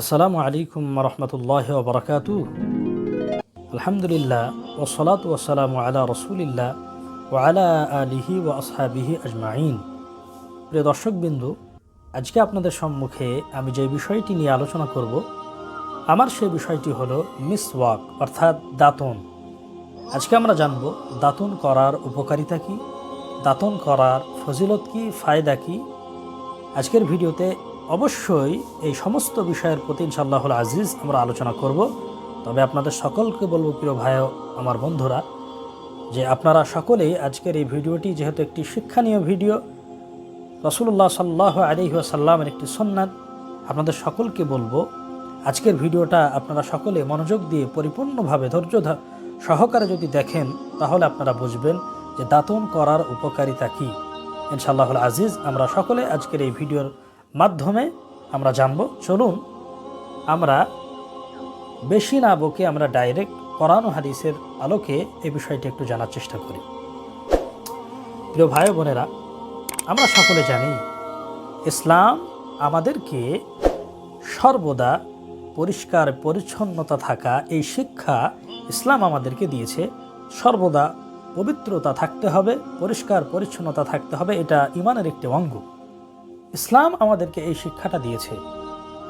আসসালামু আলাইকুম রহমতুল্লাহ বরকাতু আলহামদুলিল্লাহ ওসলাত ওসালাম আলা রসুলিল্লাহ ও আলা আলিহি ও আসহাবিহি আজমাইন। প্রিয় দর্শকবিন্দু, আজকে আপনাদের সম্মুখে আমি যে বিষয়টি নিয়ে আলোচনা করব, আমার সেই বিষয়টি হলো মিস ওয়াক অর্থাৎ দাঁতন। আজকে আমরা জানব, দাঁতন করার উপকারিতা কী, দাঁতন করার ফজিলত কী, ফায়দা কী? আজকের ভিডিওতে অবশ্যই এই সমস্ত বিষয়ের প্রতি ইনশাল্লাহ আজিজ আমরা আলোচনা করব। তবে আপনাদের সকলকে বলব, প্রিয় ভাই আমার বন্ধুরা, যে আপনারা সকলেই আজকের এই ভিডিওটি যেহেতু একটি শিক্ষণীয় ভিডিও রসুল্লাহ সাল্লাহ আলহি সাল্লামের একটি সন্ন্যাদ আপনাদের সকলকে বলব, আজকের ভিডিওটা আপনারা সকলে মনোযোগ দিয়ে পরিপূর্ণভাবে ধৈর্য সহকারে যদি দেখেন, তাহলে আপনারা বুঝবেন যে দাঁতন করার উপকারিতা কী। ইনশাআল্লাহ আজিজ, আমরা সকলে আজকের এই ভিডিওর মাধ্যমে আমরা জানব। চলুন, আমরা বেশি না বকে আমরা ডাইরেক্ট কোরআন হাদিসের আলোকে এই বিষয়টি একটু জানার চেষ্টা করি। প্রিয় ভাই বোনেরা, আমরা সকলে জানি, ইসলাম আমাদেরকে সর্বদা পরিষ্কার, পরিচ্ছন্নতা থাকা এই শিক্ষা ইসলাম আমাদেরকে দিয়েছে। সর্বদা পবিত্রতা থাকতে হবে, পরিষ্কার, পরিচ্ছন্নতা থাকতে হবে, এটা ইমানের একটি অঙ্গ। ইসলাম আমাদেরকে এই শিক্ষাটা দিয়েছে।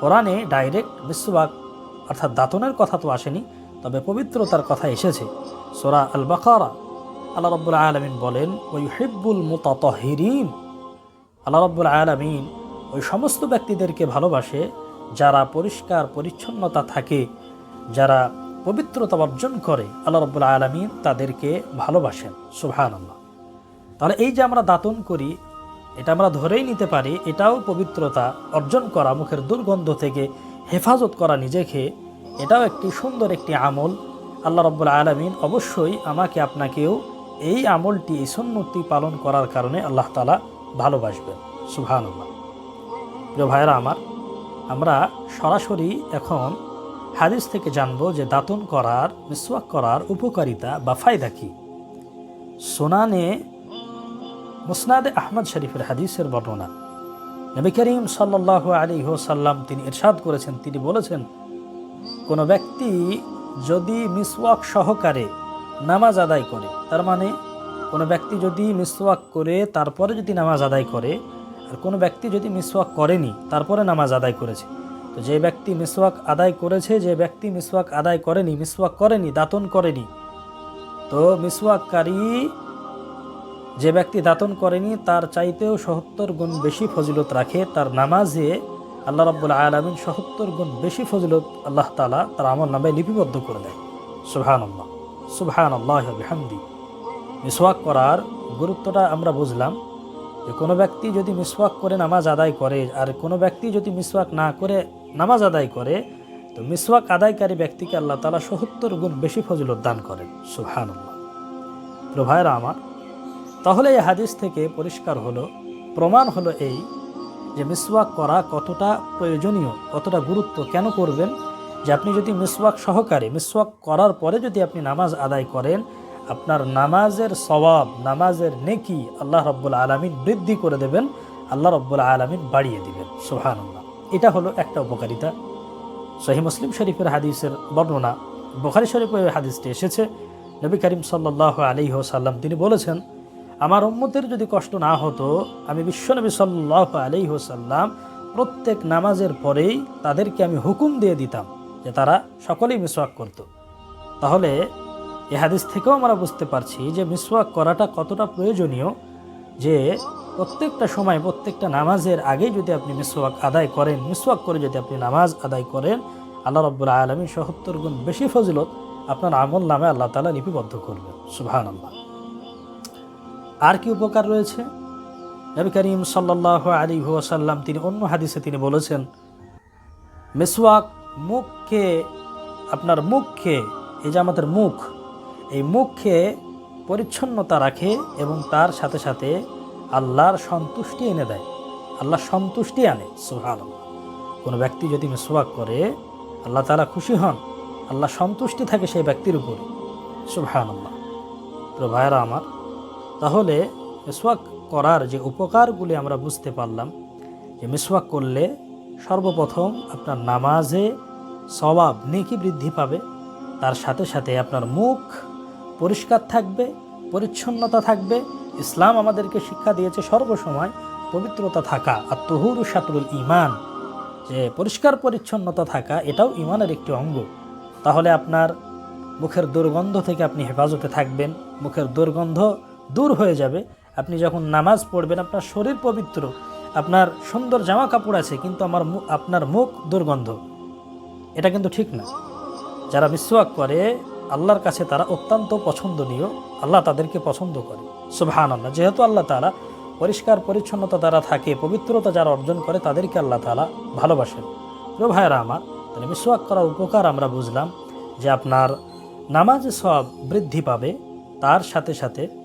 কোরআনে ডাইরেক্ট বিশ্ববাক, অর্থাৎ দাতনের কথা তো আসেনি, তবে পবিত্রতার কথা এসেছে। সোরা আল বাকারা আল্লাহ রব্বুল আলমিন বলেন ওই হিব্বুল মুতাতহিরিন। আল্লাহ রব্বুল আলমিন ওই সমস্ত ব্যক্তিদেরকে ভালোবাসে, যারা পরিষ্কার পরিচ্ছন্নতা থাকে, যারা পবিত্রতা অর্জন করে, আল্লাহ রব্বুল আলমিন তাদেরকে ভালোবাসেন। আল্লাহ তাহলে এই যে আমরা দাতন করি এটা আমরা ধরেই নিতে পারি, এটাও পবিত্রতা অর্জন করা, মুখের দুর্গন্ধ থেকে হেফাজত করা নিজেকে, এটাও একটি সুন্দর একটি আমল। আল্লাহ রব্বুল আলমিন অবশ্যই আমাকে, আপনাকেও এই আমলটি, এই সন্ন্যতি পালন করার কারণে আল্লাহ তালা ভালোবাসবেন। সুবহান আল্লাহ প্রিয় ভাইরা আমার, আমরা সরাসরি এখন হাদিস থেকে জানব যে দাতন করার, মিসওয়াক করার উপকারিতা বা ফায়দা কী। সোনানে মুসনাদে আহমদ শরীফের হাদিসের বর্ণনা। নবী করিম সাল্লাহ আলী সাল্লাম তিনি ইরশাদ করেছেন, তিনি বলেছেন, কোনো ব্যক্তি যদি মিসওয়াক সহকারে নামাজ আদায় করে, তার মানে কোনো ব্যক্তি যদি মিসওয়াক করে, তারপরে যদি নামাজ আদায় করে, আর কোনো ব্যক্তি যদি মিসওয়াক করেনি, তারপরে নামাজ আদায় করেছে। তো যে ব্যক্তি মিসওয়াক আদায় করেছে, যে ব্যক্তি মিসওয়াক আদায় করেনি, মিসওয়াক করেনি, দাতন করেনি, তো মিসওয়াককারী যে ব্যক্তি দাতন করেনি, তার চাইতেও সত্তর গুণ বেশি ফজিলত রাখে। তার নামাজে আল্লাহ রাব্বুল আলমিন সত্তর গুণ বেশি ফজিলত আল্লাহ তালা তার আমল নামে লিপিবদ্ধ করে দেয়। সুবহান আল্লাহ সুবহান আল্লাহ হামদি মিসওয়াক করার গুরুত্বটা আমরা বুঝলাম যে কোনো ব্যক্তি যদি মিসওয়াক করে নামাজ আদায় করে আর কোনো ব্যক্তি যদি মিসওয়াক না করে নামাজ আদায় করে, তো মিসওয়াক আদায়কারী ব্যক্তিকে আল্লাহ তালা সত্তর গুণ বেশি ফজিলত দান করেন। সুবহান আল্লাহ প্রিয় আমার তাহলে এই হাদিস থেকে পরিষ্কার হলো, প্রমাণ হলো এই যে মিসওয়াক করা কতটা প্রয়োজনীয়, কতটা গুরুত্ব কেন করবেন? যে আপনি যদি মিসওয়াক সহকারে, মিসওয়াক করার পরে যদি আপনি নামাজ আদায় করেন, আপনার নামাজের সওয়াব, নামাজের নেকি আল্লাহ রব্বুল আলমিন বৃদ্ধি করে দেবেন, আল্লাহ রব্বুল আলমিন বাড়িয়ে দিবেন সোহান এটা হলো একটা উপকারিতা। সহি মুসলিম শরীফের হাদিসের বর্ণনা, বোখারি শরীফের হাদিসটি এসেছে। নবী করিম সাল্লাহ আলী সাল্লাম তিনি বলেছেন আমার উম্মতের যদি কষ্ট না হতো, আমি বিশ্বনবী সাল্লাহ আলী সাল্লাম প্রত্যেক নামাজের পরেই তাদেরকে আমি হুকুম দিয়ে দিতাম যে তারা সকলেই মিসওয়াক করত। তাহলে এ হাদিস থেকেও আমরা বুঝতে পারছি যে মিসওয়াক করাটা কতটা প্রয়োজনীয়, যে প্রত্যেকটা সময়, প্রত্যেকটা নামাজের আগেই যদি আপনি মিসওয়াক আদায় করেন, মিসওয়াক করে যদি আপনি নামাজ আদায় করেন, আল্লাহ রব্বুল আলমী সত্তর গুণ বেশি ফজিলত আপনার আমল নামে আল্লাহ তালা লিপিবদ্ধ করবেন। সুবহান আল্লাহ আর কি উপকার রয়েছে? নবী করিম সাল্লাহ আলী ওয়াসাল্লাম তিনি অন্য হাদিসে তিনি বলেছেন, মেসওয়াক মুখকে, আপনার মুখকে, এই যে আমাদের মুখ, এই মুখকে পরিচ্ছন্নতা রাখে এবং তার সাথে সাথে আল্লাহর সন্তুষ্টি এনে দেয়। আল্লাহ সন্তুষ্টি আনে সুহান কোনো ব্যক্তি যদি মেসওয়াক করে, আল্লাহ তালা খুশি হন, আল্লাহ সন্তুষ্টি থাকে সেই ব্যক্তির উপরে সুবহান আল্লাহ তো ভাইরা আমার তাহলে মিসওয়াক করার যে উপকারগুলি আমরা বুঝতে পারলাম, যে মিসওয়াক করলে সর্বপ্রথম আপনার নামাজে সওয়াব নেকি বৃদ্ধি পাবে, তার সাথে সাথে আপনার মুখ পরিষ্কার থাকবে, পরিচ্ছন্নতা থাকবে, ইসলাম আমাদেরকে শিক্ষা দিয়েছে সর্বসময় পবিত্রতা থাকা, আর তহুর শাতরুল ইমান যে পরিষ্কার পরিচ্ছন্নতা থাকা, এটাও ইমানের একটি অঙ্গ। তাহলে আপনার মুখের দুর্গন্ধ থেকে আপনি হেফাজতে থাকবেন, মুখের দুর্গন্ধ দূর হয়ে যাবে। আপনি যখন নামাজ পড়বেন, আপনার শরীর পবিত্র, আপনার সুন্দর জামা কাপড় আছে, কিন্তু আমার আপনার মুখ দুর্গন্ধ। এটা কিন্তু ঠিক না। যারা মিসওয়াক করে, আল্লাহর কাছে তারা অত্যন্ত পছন্দনীয়, আল্লাহ তাদেরকে পছন্দ করে। সুবহান আল্লাহ যেহেতু আল্লাহ তালা পরিষ্কার পরিচ্ছন্নতা যারা থাকে, পবিত্রতা যারা অর্জন করে, তাদেরকে আল্লাহ তালা ভালোবাসেন। প্রিয় ভাইয়েরা আমার, তাহলে মিসওয়াক করার উপকার আমরা বুঝলাম যে আপনার নামাজ সব বৃদ্ধি পাবে, তার সাথে সাথে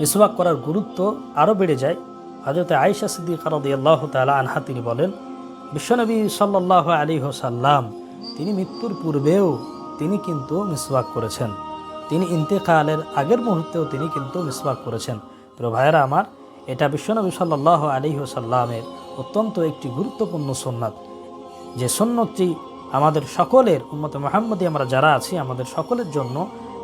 মিসওয়াক করার গুরুত্ব আরও বেড়ে যায়। হজরত আয়েশা সিদ্দিক রদি আল্লাহ তালা আনহা তিনি বলেন, বিশ্বনবী সাল্লাহ আলী হোসাল্লাম তিনি মৃত্যুর পূর্বেও তিনি কিন্তু মিসওয়াক করেছেন। তিনি ইন্তেকালের আগের মুহূর্তেও তিনি কিন্তু মিসওয়াক করেছেন। প্রিয় ভাইয়েরা আমার, এটা বিশ্বনবী সাল্লাহ আলী হোসাল্লামের অত্যন্ত একটি গুরুত্বপূর্ণ সোননাথ যে সন্ন্যতটি আমাদের সকলের উন্মত মোহাম্মদী আমরা যারা আছি, আমাদের সকলের জন্য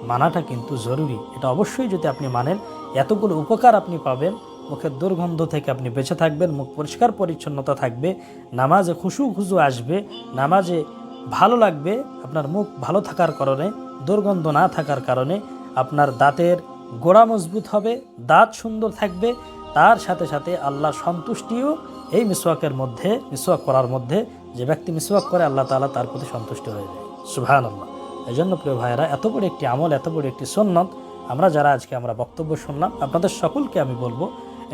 মানাটা কিন্তু জরুরি। এটা অবশ্যই যদি আপনি মানেন, এতগুলো উপকার আপনি পাবেন, মুখের দুর্গন্ধ থেকে আপনি বেঁচে থাকবেন, মুখ পরিষ্কার পরিচ্ছন্নতা থাকবে, নামাজে খুশু খুশু আসবে, নামাজে ভালো লাগবে, আপনার মুখ ভালো থাকার কারণে, দুর্গন্ধ না থাকার কারণে, আপনার দাঁতের গোড়া মজবুত হবে, দাঁত সুন্দর থাকবে, তার সাথে সাথে আল্লাহ সন্তুষ্টিও এই মিসওয়াকের মধ্যে, মিসওয়াক করার মধ্যে, যে ব্যক্তি মিসওয়াক করে, আল্লাহ তাআলা তার প্রতি সন্তুষ্ট হয়ে যায়। সুবহান আল্লাহ এই জন্য প্রিয় ভাইয়েরা, এত বড় একটি আমল, এত বড় একটি সন্ন্যত আমরা যারা আজকে আমরা বক্তব্য শুনলাম, আপনাদের সকলকে আমি বলব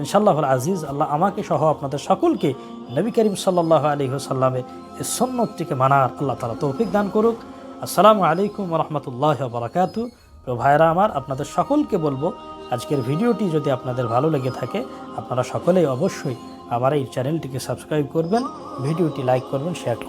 ইনশাল্লাহ আজিজ, আল্লাহ আমাকে সহ আপনাদের সকলকে নবী করিম সাল্লাহ আলী সাল্লামের এই সন্ন্যতটিকে মানার আল্লাহ তালা তৌফিক দান করুক। আসসালামু আলাইকুম রহমতুল্লাহ বারাকাতু প্রিয় ভাইয়েরা, আমার আপনাদের সকলকে বলব, আজকের ভিডিওটি যদি আপনাদের ভালো লেগে থাকে, আপনারা সকলেই অবশ্যই আমার এই চ্যানেলটিকে সাবস্ক্রাইব করবেন, ভিডিওটি লাইক করবেন, শেয়ার করবেন।